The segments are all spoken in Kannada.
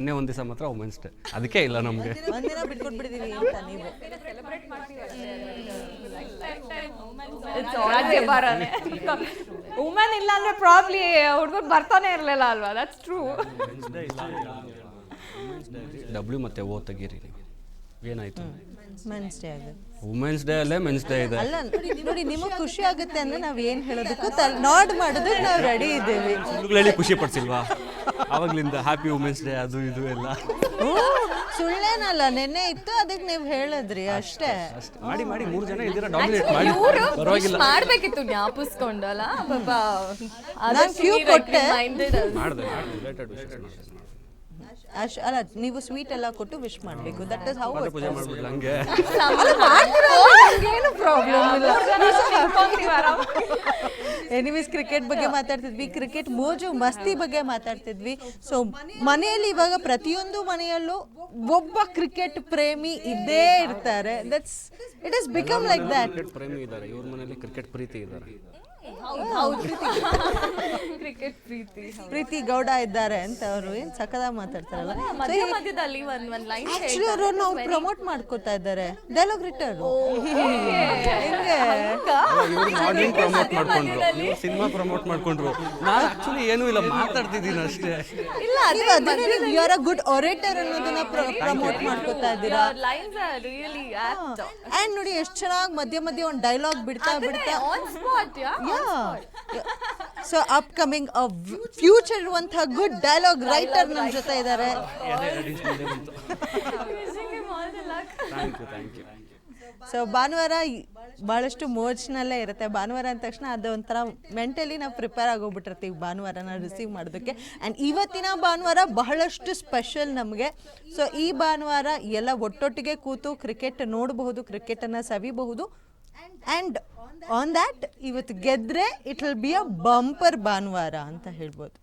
ಇನ್ನೇ ಒಂದು ದಿವಸ ಮಾತ್ರ ವುಮೆನ್ಸ್ ಡೇ ಅದಕ್ಕೆ ಇಲ್ಲ ನಮಗೆ. ಒಂದಿನ ಬಿಟ್ಕೊಟ್ಬಿಟ್ಟಿದೀವಿ ಅಂತ ನೀವು. ವುಮೆನ್ ಇಲ್ಲ ಅಂದ್ರೆ ಪ್ರಾಬ್ಲಿ ಹುಡುಗರು ಬರ್ತಾನೆ ಇರಲಿಲ್ಲ ಅಲ್ವಾ? ದಟ್ಸ್ ಟ್ರೂ ಡಬ್ಲ್ಯೂ ಮತ್ತೆ ಓ ತೆಗೀರಿ ನೀವು. ಏನಾಯ್ತು? ಮೆನ್ಸ್ ಡೇ ಆಗುತ್ತೆ. ವುಮೆನ್ಸ್ ಡೇ ಅಲ್ಲೇ ಮೆನ್ಸ್ ಡೇ ಇದೆ. ಅಲ್ಲ ನೋಡಿ ನಿಮಗೆ ಖುಷಿ ಆಗುತ್ತೆ ಅಂದ್ರೆ ನಾವ್ ಏನ್ ಹೇಳೋದಕ್ಕೂ ತಲ್ ನಾಡ್ ಮಾಡೋದಕ್ಕೆ ನಾವು ರೆಡಿ ಇದ್ದೀವಿ. ಸುಳ್ಳುಗಳಲ್ಲಿ ಖುಷಿ ಪಡ್ಸಿಲ್ವಾ? ಆವಾಗ್ಲಿಂದ ಹ್ಯಾಪಿ ವುಮೆನ್ಸ್ ಡೇ ಅದು ಇದು ಎಲ್ಲ. ಸುಳ್ಳೇನಲ್ಲ ನೆನ್ನೆ ಇತ್ತು ಅದಕ್ಕೆ ನೀವು ಹೇಳಿದ್ರಿ ಅಷ್ಟೇ ಮಾಡಿ ಮಾಡಿ ಮೂರು ಜನ ಇದ್ದೀರಾ ಡಾಮಿನೇಟ್ ಮಾಡಿ. ಇವರು ಪರವಾಗಿಲ್ಲ. ಮಾಡ್ಬೇಕಿತ್ತು ಜ್ಞಾಪಿಸ್ಕೊಂಡಲ್ಲ ಪಾಪ. ನಾನ್ ಕ್ಯೂ ಕೊಟ್ಟೆ. ಮಾಡಿದೆ ರಿಲೇಟೆಡ್ ಅಶ್ ಅಲ್ಲ ನೀವು ಸ್ವೀಟ್ ಎಲ್ಲ ಕೊಟ್ಟು ವಿಶ್ ಮಾಡಬೇಕು. ದಟ್ ಇಸ್ ಹೌ ಪೂಜೆ ಮಾಡ್ಬಿಡ್ಲ ಹಂಗೆ. ಏನು ಪ್ರಾಬ್ಲಮ್ ಇಲ್ಲ. ಎನಿವೇಸ್ ಕ್ರಿಕೆಟ್ ಬಗ್ಗೆ ಮಾತಾಡ್ತಿದ್ವಿ. ಕ್ರಿಕೆಟ್ ಮೋಜು ಮಸ್ತಿ ಬಗ್ಗೆ ಮಾತಾಡ್ತಿದ್ವಿ. ಸೊ ಮನೆಯಲ್ಲಿ ಇವಾಗ ಪ್ರತಿಯೊಂದು ಮನೆಯಲ್ಲೂ ಒಬ್ಬ ಕ್ರಿಕೆಟ್ ಪ್ರೇಮಿ ಇದ್ದೇ ಇರ್ತಾರೆ. That's it is become like that cricket ಪ್ರೇಮಿ ಇದ್ದಾರೆ. ಇವ್ರ ಮನೆಯಲ್ಲಿ ಕ್ರಿಕೆಟ್ ಪ್ರೀತಿ ಇದ್ದಾರೆ. ಕ್ರಿಕೆಟ್ ಪ್ರೀತಿ. ಪ್ರೀತಿ ಗೌಡ ಇದ್ದಾರೆ ಅಂತ ಅವರು ಏನ್ ಸಕದ ಮಾತಾಡ್ತಾರಲ್ಲ. ಮಧ್ಯ ಮಧ್ಯದಲ್ಲಿ ಒಂದ್ ಒಂದ್ ಲೈನ್ ಆಕ್ಚುಲಿ ಅವರು ನಾವು ಪ್ರಮೋಟ್ ಮಾಡ್ಕೋತಾ ಇದ್ದಾರೆ. ಡೈಲಾಗ್ ರಿಟರ್ ಹೆಂಗೆ? ಇವ್ರು ಪ್ರಮೋಟ್ ಮಾಡ್ಕೊಂಡ್ರು. ಸಿನಿಮಾ ಪ್ರಮೋಟ್ ಮಾಡ್ಕೊಂಡ್ರು. ನಾನು ಆಕ್ಚುಲಿ ಏನೂ ಇಲ್ಲ ಮಾತಾಡ್ತಿದ್ದೀನಿ ಅಷ್ಟೇ. ಇಲ್ಲ ನೀವು ಅದನ್ನೇ you are a good orator ಅನ್ನೋದನ್ನ ಪ್ರಮೋಟ್ ಮಾಡ್ಕೋತಾ ಇದ್ದೀರಾ? ಲೈನ್ಸ್ ರಿಯಲಿ ಆಪ್ಟ್ ಅಂಡ್ ನೋಡಿ ಎಷ್ಟು ಚೆನ್ನಾಗಿ ಮಧ್ಯ ಮಧ್ಯ ಒಂದು ಡೈಲಾಗ್ ಬಿಡ್ತಾ ಬಿಡ್ತಾ on spot yeah? So upcoming future ಇರುವಂತಹ ಗುಡ್ ಡೈಲಾಗ್ ರೈಟರ್ ನಮ್ಮ ಜೊತೆ ಇದ್ದಾರೆ. ಸೊ ಭಾನುವಾರ ಭಾಳಷ್ಟು ಮೋಜ್ನಲ್ಲೇ ಇರುತ್ತೆ. ಭಾನುವಾರ ಅಂದ ತಕ್ಷಣ ಅದು ಒಂಥರ ಮೆಂಟಲಿ ನಾವು ಪ್ರಿಪೇರ್ ಆಗೋಗ್ಬಿಟ್ಟಿರ್ತೀವಿ ಭಾನುವಾರನ ರಿಸೀವ್ ಮಾಡೋದಕ್ಕೆ. ಆ್ಯಂಡ್ ಇವತ್ತಿನ ಭಾನುವಾರ ಬಹಳಷ್ಟು ಸ್ಪೆಷಲ್ ನಮಗೆ. ಸೊ ಈ ಭಾನುವಾರ ಎಲ್ಲ ಒಟ್ಟೊಟ್ಟಿಗೆ ಕೂತು ಕ್ರಿಕೆಟ್ ನೋಡಬಹುದು ಕ್ರಿಕೆಟನ್ನು ಸವಿಬಹುದು. ಆ್ಯಂಡ್ ಆನ್ ದ್ಯಾಟ್ ಇವತ್ತು ಗೆದ್ರೆ it will be a bumper ಭಾನುವಾರ ಅಂತ ಹೇಳ್ಬೋದು.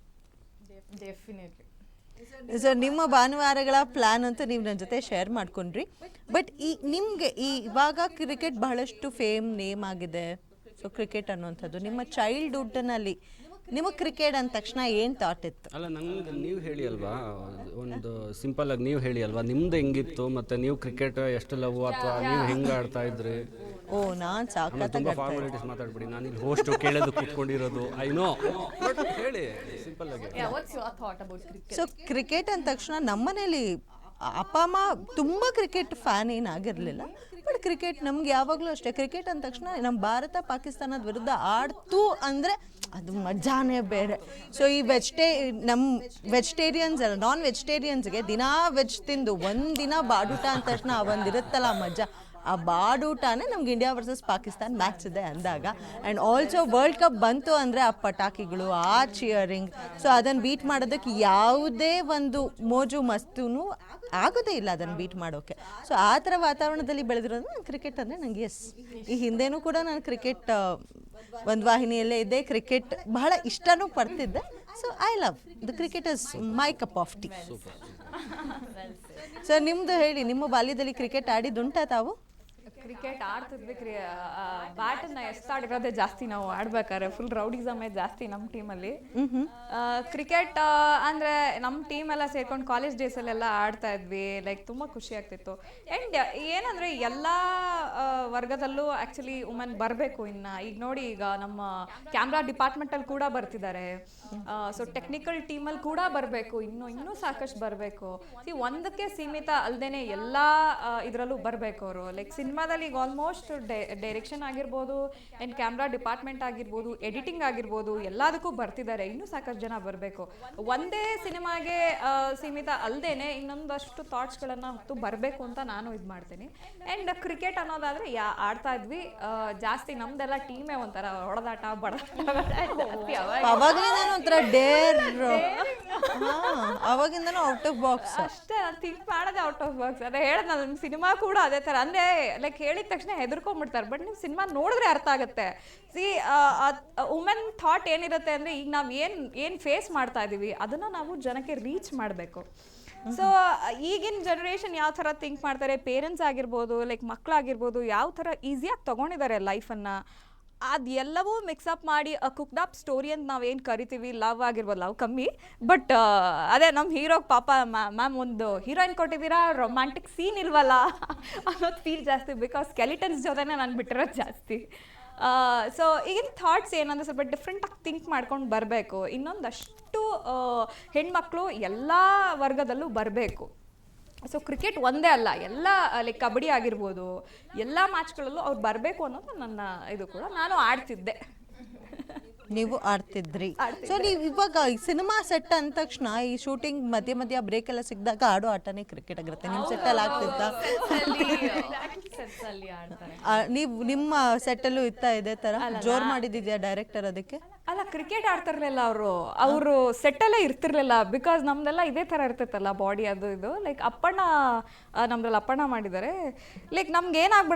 ಡೆಫಿನೆಟ್ಲಿ ಸೊ ನಿಮ್ಮ ಭಾನುವಾರಗಳ ಪ್ಲಾನ್ ಅಂತ ನೀವು ನನ್ನ ಜೊತೆ ಶೇರ್ ಮಾಡ್ಕೊಂಡ್ರಿ. ಬಟ್ ಈ ನಿಮಗೆ ಈ ಇವಾಗ ಕ್ರಿಕೆಟ್ ಬಹಳಷ್ಟು ಫೇಮ್ ನೇಮ್ ಆಗಿದೆ. ಸೊ ಕ್ರಿಕೆಟ್ ಅನ್ನುವಂಥದ್ದು. ನಿಮ್ಮ ಚೈಲ್ಡ್ಹುಡ್ನಲ್ಲಿ ನಿಮಗೆ ಕ್ರಿಕೆಟ್ ಅಂದ ತಕ್ಷಣ ಏನು ಥಾಟ್ ಇತ್ತು? ಅಲ್ಲ ನಂಗೆ ನೀವು ಹೇಳಿ ಅಲ್ವಾ? ಒಂದು ಸಿಂಪಲ್ ಆಗಿ ನೀವು ಹೇಳಿ ಅಲ್ವಾ? ನಿಮ್ದು ಹೆಂಗಿತ್ತು? ಮತ್ತೆ ನೀವು ಕ್ರಿಕೆಟ್ ಎಷ್ಟು ಲವ್ ಅಥವಾ ನೀವು ಹೆಂಗೆ ಆಡ್ತಾ ಇದ್ರಿ? ಓ ನಾನು ಆಮೇಲೆ ತುಂಬಾ ಫಾರ್ಮಾಲಿಟೀಸ್ ಮಾತಾಡ್ಬಿಡಿ. ನಾನು ಇಲ್ಲಿ ಹೋಸ್ಟ್ ಕೇಳೋದು ಕೂತ್ಕೊಂಡಿರೋದು. ಐ ನೋ ಹೇಳಿ ಸಿಂಪಲ್ ಆಗಿ. Yeah what's your thought about cricket so cricket ಅಂದ ತಕ್ಷಣ ನಮ್ಮನೇಲಿ ಅಪ್ಪ ಅಮ್ಮ ತುಂಬ ಕ್ರಿಕೆಟ್ ಫ್ಯಾನ್ ಏನಾಗಿರಲಿಲ್ಲ ಬಟ್ ಕ್ರಿಕೆಟ್ ನಮ್ಗೆ ಯಾವಾಗಲೂ ಅಷ್ಟೇ. ಕ್ರಿಕೆಟ್ ಅಂದ ತಕ್ಷಣ ನಮ್ಮ ಭಾರತ ಪಾಕಿಸ್ತಾನದ ವಿರುದ್ಧ ಆಡ್ತು ಅಂದರೆ ಅದು ಮಜಾನೇ ಬೇರೆ. ಸೊ ಈ ವೆಜಿಟೇ ನಮ್ಮ ವೆಜಿಟೇರಿಯನ್ಸ್ ಅಲ್ಲ ನಾನ್ ವೆಜಿಟೇರಿಯನ್ಸ್ಗೆ ದಿನಾ ವೆಜ್ ತಿಂದು ಒಂದಿನ ಬಾಡುಟ ಅಂದ ತಕ್ಷಣ ಒಂದು ಇರುತ್ತಲ್ಲ ಮಜಾ. ಆ ಬಾಡೂಟನೇ ನಮ್ಗೆ ಇಂಡಿಯಾ ವರ್ಸಸ್ ಪಾಕಿಸ್ತಾನ್ ಮ್ಯಾಚ್ ಇದೆ ಅಂದಾಗ. ಆ್ಯಂಡ್ ಆಲ್ಸೋ ವರ್ಲ್ಡ್ ಕಪ್ ಬಂತು ಅಂದರೆ ಆ ಪಟಾಕಿಗಳು ಆ ಚಿಯರಿಂಗ್ ಸೊ ಅದನ್ನು ಬೀಟ್ ಮಾಡೋದಕ್ಕೆ ಯಾವುದೇ ಒಂದು ಮೋಜು ಮಸ್ತೂ ಆಗೋದೇ ಇಲ್ಲ ಅದನ್ನು ಬೀಟ್ ಮಾಡೋಕ್ಕೆ ಸೊ ಆ ಥರ ವಾತಾವರಣದಲ್ಲಿ ಬೆಳೆದಿರೋದು ನಾನು ಕ್ರಿಕೆಟ್ ಅಂದರೆ ನನಗೆ ಎಸ್ ಈ ಹಿಂದೆನೂ ಕೂಡ ನಾನು ಕ್ರಿಕೆಟ್ ಒಂದು ವಾಹಿನಿಯಲ್ಲೇ ಇದ್ದೆ. ಕ್ರಿಕೆಟ್ ಬಹಳ ಇಷ್ಟನೂ ಪಡ್ತಿದ್ದೆ. So I love the cricket is my cup of tea so ನಿಮ್ಮದು ಹೇಳಿ ನಿಮ್ಮ ಬಾಲ್ಯದಲ್ಲಿ ಕ್ರಿಕೆಟ್ ಆಡಿದ್ದುಂಟಾ ತಾವು? ಕ್ರಿಕೆಟ್ ಆಡ್ತಿದ್ವಿ ಕ್ರಿ ಬ್ಯಾಟನ್ನ ಎಷ್ಟು ಆಡಿರೋದೇ ಜಾಸ್ತಿ ನಾವು ಆಡ್ಬೇಕಾದ್ರೆ ಫುಲ್ ರೌಡಿಸಮೇ ಜಾಸ್ತಿ ನಮ್ಮ ಟೀಮಲ್ಲಿ ಕ್ರಿಕೆಟ್ ಅಂದರೆ ನಮ್ಮ ಟೀಮ್ ಎಲ್ಲ ಸೇರ್ಕೊಂಡು ಕಾಲೇಜ್ ಡೇಸಲ್ಲೆಲ್ಲ ಆಡ್ತಾ ಇದ್ವಿ. ಲೈಕ್ ತುಂಬ ಖುಷಿ ಆಗ್ತಿತ್ತು. ಆ್ಯಂಡ್ ಏನಂದರೆ ಎಲ್ಲ ವರ್ಗದಲ್ಲೂ ಆ್ಯಕ್ಚುಲಿ ವುಮೆನ್ ಬರಬೇಕು ಇನ್ನು. ಈಗ ನೋಡಿ ಈಗ ನಮ್ಮ ಕ್ಯಾಮ್ರಾ ಡಿಪಾರ್ಟ್ಮೆಂಟಲ್ಲಿ ಕೂಡ ಬರ್ತಿದ್ದಾರೆ. ಸೊ ಟೆಕ್ನಿಕಲ್ ಟೀಮಲ್ಲಿ ಕೂಡ ಬರಬೇಕು. ಇನ್ನೂ ಇನ್ನೂ ಸಾಕಷ್ಟು ಬರಬೇಕು. ಸಿ ಒಂದಕ್ಕೆ ಸೀಮಿತ ಅಲ್ಲದೇನೆ ಎಲ್ಲ ಇದರಲ್ಲೂ ಬರಬೇಕು ಅವರು. ಲೈಕ್ ಸಿನಿಮಾದಲ್ಲಿ ಈಗ ಆಲ್ಮೋಸ್ಟ್ ಡೈರೆಕ್ಷನ್ ಆಗಿರ್ಬೋದು ಆ್ಯಂಡ್ ಕ್ಯಾಮ್ರಾ ಡಿಪಾರ್ಟ್ಮೆಂಟ್ ಆಗಿರ್ಬೋದು ಎಡಿಟಿಂಗ್ ಆಗಿರ್ಬೋದು ಎಲ್ಲದಕ್ಕೂ ಬರ್ತಿದ್ದಾರೆ. ಇನ್ನೂ ಸಾಕಷ್ಟು ಜನ ಬರಬೇಕು. ಒಂದೇ ಸಿನಿಮಾಗೆ ಸೀಮಿತ ಅಲ್ಲದೇನೆ ಇನ್ನೊಂದಷ್ಟು ಥಾಟ್ಸ್ಗಳನ್ನು ಹೊತ್ತು ಬರಬೇಕು ಅಂತ ನಾನು ಇದು ಮಾಡ್ತೀನಿ. ಆ್ಯಂಡ್ ಕ್ರಿಕೆಟ್ ಅನ್ನೋದಾದರೆ ಯಾ ಆಡ್ತಾ ಇದ್ವಿ. ಜಾಸ್ತಿ ನಮ್ದೆಲ್ಲ ಟೀಮೇ ಒಂಥರ ಹೊಡೆದಾಟ ಬಡದಾಟ ಅವಾಗಿಂದನೂ ಔಟ್ ಆಫ್ ಬಾಕ್ಸ್ ಅಷ್ಟೇ ನಾನು ಥಿಂಕ್ ಮಾಡೋದೇ ಔಟ್ ಆಫ್ ಬಾಕ್ಸ್ ಅದೇ ಹೇಳ್ದೆ ನಾನು ಸಿನಿಮಾ ಕೂಡ ಅದೇ ಥರ. ಅಂದರೆ ಲೈಕ್ ಹೇಳಿದ ತಕ್ಷಣ ಹೆದರ್ಕೊಂಡ್ಬಿಡ್ತಾರೆ ಬಟ್ ನಿಮ್ಮ ಸಿನಿಮಾ ನೋಡಿದ್ರೆ ಅರ್ಥ ಆಗುತ್ತೆ. ಸಿ ವುಮೆನ್ ಥಾಟ್ ಏನಿರುತ್ತೆ ಅಂದರೆ, ಈಗ ನಾವು ಏನು ಏನು ಫೇಸ್ ಮಾಡ್ತಾ ಇದ್ದೀವಿ ಅದನ್ನು ನಾವು ಜನಕ್ಕೆ ರೀಚ್ ಮಾಡಬೇಕು. ಸೊ ಈಗಿನ ಜನ್ರೇಷನ್ ಯಾವ ಥರ ಥಿಂಕ್ ಮಾಡ್ತಾರೆ? ಪೇರೆಂಟ್ಸ್ ಆಗಿರ್ಬೋದು ಲೈಕ್ ಮಕ್ಕಳಾಗಿರ್ಬೋದು ಯಾವ ಥರ ಈಸಿಯಾಗಿ ತೊಗೊಂಡಿದ್ದಾರೆ ಲೈಫನ್ನು ಅದೆಲ್ಲವೂ ಮಿಕ್ಸಪ್ ಮಾಡಿ ಕುಕ್ಡ್ ಅಪ್ ಸ್ಟೋರಿ ಅಂತ ನಾವೇನು ಕರಿತೀವಿ ಲವ್ ಆಗಿರ್ಬೋದು ಲವ್ ಕಮ್ಮಿ. ಬಟ್ ಅದೇ ನಮ್ಮ ಹೀರೋಗೆ ಪಾಪ ಮ್ಯಾಮ್ ಒಂದು ಹೀರೋಯಿನ್ ಕೊಟ್ಟಿದ್ದೀರಾ ರೊಮ್ಯಾಂಟಿಕ್ ಸೀನ್ ಇಲ್ವಲ್ಲ ಅನ್ನೋದು ಫೀಲ್ ಜಾಸ್ತಿ ಬಿಕಾಸ್ ಸ್ಕೆಲಿಟನ್ಸ್ ಜೊತೆನೇ ನಾನು ಬಿಟ್ಟಿರೋದು ಜಾಸ್ತಿ. ಸೊ ಈಗಿನ ಥಾಟ್ಸ್ ಏನಂದ್ರೆ ಸ್ವಲ್ಪ ಡಿಫ್ರೆಂಟಾಗಿ ಥಿಂಕ್ ಮಾಡ್ಕೊಂಡು ಬರಬೇಕು. ಇನ್ನೊಂದಷ್ಟು ಹೆಣ್ಮಕ್ಳು ಎಲ್ಲ ವರ್ಗದಲ್ಲೂ ಬರಬೇಕು. ಸೊ ಕ್ರಿಕೆಟ್ ಒಂದೇ ಅಲ್ಲ. ಎಲ್ಲ ಲೈಕ್ ಕಬಡ್ಡಿ ಆಗಿರ್ಬೋದು ಎಲ್ಲ ಮ್ಯಾಚ್ಗಳಲ್ಲೂ ಅವ್ರು ಬರಬೇಕು ಅನ್ನೋದು ನನ್ನ ಇದು ಕೂಡ. ನಾನು ಆಡ್ತಿದ್ದೆ. ನೀವು ಆಡ್ತಿದ್ರಿ. ಸೊ ನೀವು ಇವಾಗ ಸಿನಿಮಾ ಸೆಟ್ ಅಂದ ತಕ್ಷಣ ಈ ಶೂಟಿಂಗ್ ಮಧ್ಯ ಮಧ್ಯ ಬ್ರೇಕ್ ಎಲ್ಲ ಸಿಕ್ಕಿದಾಗ ಆಡೋ ಆಟನೇ ಕ್ರಿಕೆಟ್ ಆಗಿರುತ್ತೆ. ನಿಮ್ಮ ಸೆಟ್ಟಲ್ಲಿ ಆಗ್ತಿದ್ದ? ಅಲ್ಲಿ ಆಡ್ತಾರೆ. ನೀವು ನಿಮ್ಮ ಸೆಟ್ ಅಲ್ಲೂ ಇತ್ತ ಇದೇ ತರ? ಜೋರ್ ಮಾಡಿದ್ಯಾ ಡೈರೆಕ್ಟರ್ ಅದಕ್ಕೆ? ಕ್ರಿಕೆಟ್ ಆಡ್ತಿರ್ಲಿಲ್ಲ ಅವರು. ಅವರು ಸೆಟ್ಟಲ್ಲೇ ಇರ್ತಿರ್ಲಿಲ್ಲ ಬಿಕಾಸ್ ನಮ್ದೆಲ್ಲ ಇದೇ ಥರ ಇರ್ತೈತಲ್ಲ ಬಾಡಿ ಅದು ಇದು. ಲೈಕ್ ಅಪ್ಪಣ್ಣ ನಮ್ದ್ರಲ್ಲಿ ಅಪ್ಪಣ್ಣ ಮಾಡಿದ್ದಾರೆ. ಲೈಕ್ ನಮ್ಗೆ ಏನಾಗ್ಬಿಡುತ್ತೆ